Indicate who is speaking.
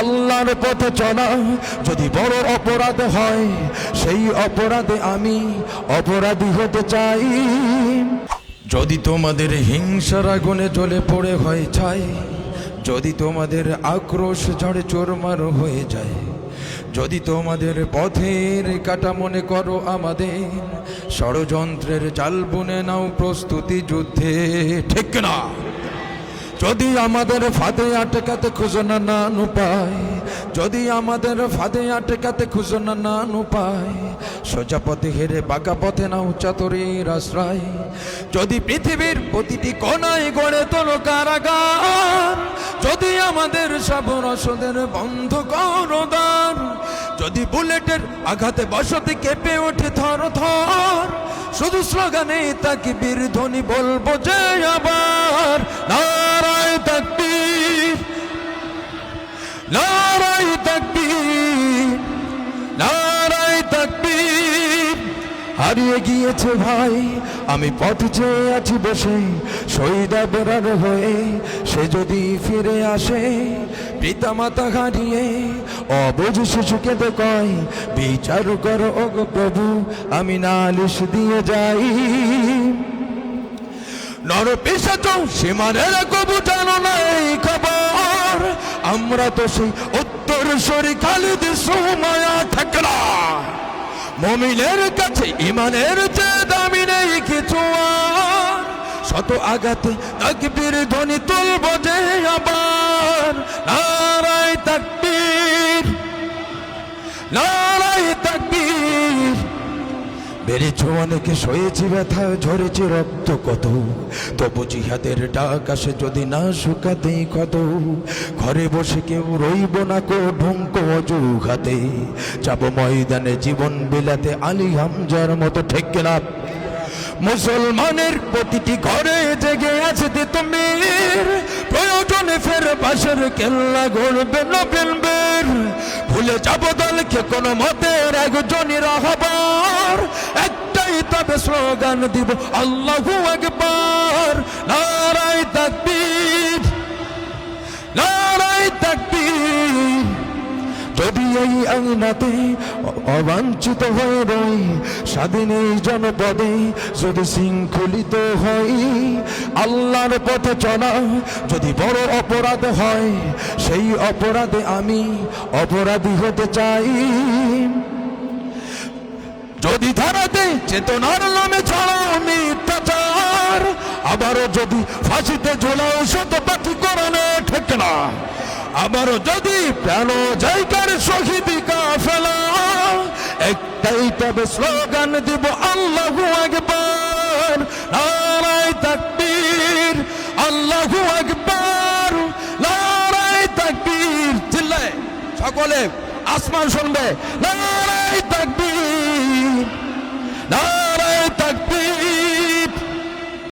Speaker 1: আল্লাহর পথে চলা, যদি বড় অপরাধ হয়, সেই অপরাধে আমি অপরাধী হতে চাই। যদি তোমাদের হিংসার আগুনে জ্বলে পড়ে হয় ছাই, যদি তোমাদের আক্রোশ ঝড়ে চোরমার হয়ে যায়, যদি তোমাদের পথের কাটা মনে করো আমাদের, ষড়যন্ত্রের জাল বুনে নাও প্রস্তুতি যুদ্ধে। ঠিক না যদি আমাদের ফাঁদে আটকাতে খুঁজো না উপায় যদি আমাদের ফাঁদে আটকাতে খুঁজো না উপায় সোজা পথে হেরে বাঁকা পথে নাও চাতরের আশ্রয়। যদি পৃথিবীর প্রতিটি কোনায় গড়ে তোলো কারাগার, যদি আমাদের সব রসদের বন্ধ করো দ্বার, যদি বুলেটের আঘাতে বসতি কেঁপে ওঠে থর থর, শুধু স্লোগানে তাকে বীর ধ্বনি বলব যে আবার নারায় হারিয়ে গিয়েছে ভাই, আমি পথ চেয়ে আছি বসে, শহীদ বেরার হয়ে সে যদি ফিরে আসে পিতা মাতা হারিয়ে অবুঝ শিশুকে তো কয়, বিচার করো প্রভু, আমি নালিশ দিয়ে যাই। নর পেশাচ সীমানের কবু জানো নাই খবর। আমরা তো সেই উত্তর সরি খালিদ সময়া ঠেকলা মমিনের কাছে ইমানের যে দামি নেই কিছু শত আঘাতে তাকবীর ধ্বনি তুলব যে আবার। নারায় তাকবীর তাকবীর বেড়েছ অনেকে সয়েছি ব্যথা, ঝরেছে রক্ত কত। তবু জিহাদের ডাক আসে যদি না শুকাতে কত। ঘরে বসে কেউ রইব না কো ঢুঙ্ক অজুঘাতে যাব ময়দানে জীবন বিলাতে আলী হামজার মতো ঠেকে না মুসলমানের প্রতিটি ঘরে জেগে আছে তিতুমির প্রয়োজনে ফের পাশের কেল্লা গড়বে নবেন বের। ভুলে যাব দলকে কোনো মতের একজনই রাহবার তবে স্লোগান দিব, আল্লাহু একবার নারায় তাকবীর নারায় তাকবীর। যদি এই আইনাতে অ- অবাঞ্ছিত হয়ে রই, স্বাধীন এই জনপদে যদি শৃঙ্খলিত হই, আল্লাহর পথে চলা যদি বড় অপরাধ হয়, সেই অপরাধে আমি অপরাধী হতে চাই। যদি ধারাতে চেতনার নামে ছড়াও মিথ্যাচার আবারও যদি ফাঁসিতে ঝোলাও শত পাখি করানো ঠিক না, আবারও যদি প্রাণ জায়গার শহীদ কাফেলা একটাই তবে স্লোগান দিব আল্লাহু আকবার, নারায় তাকবীর, আল্লাহু আকবার, নারায় তাকবীর। চিল্লায়, সকলে আসমান শুনবে, নারায়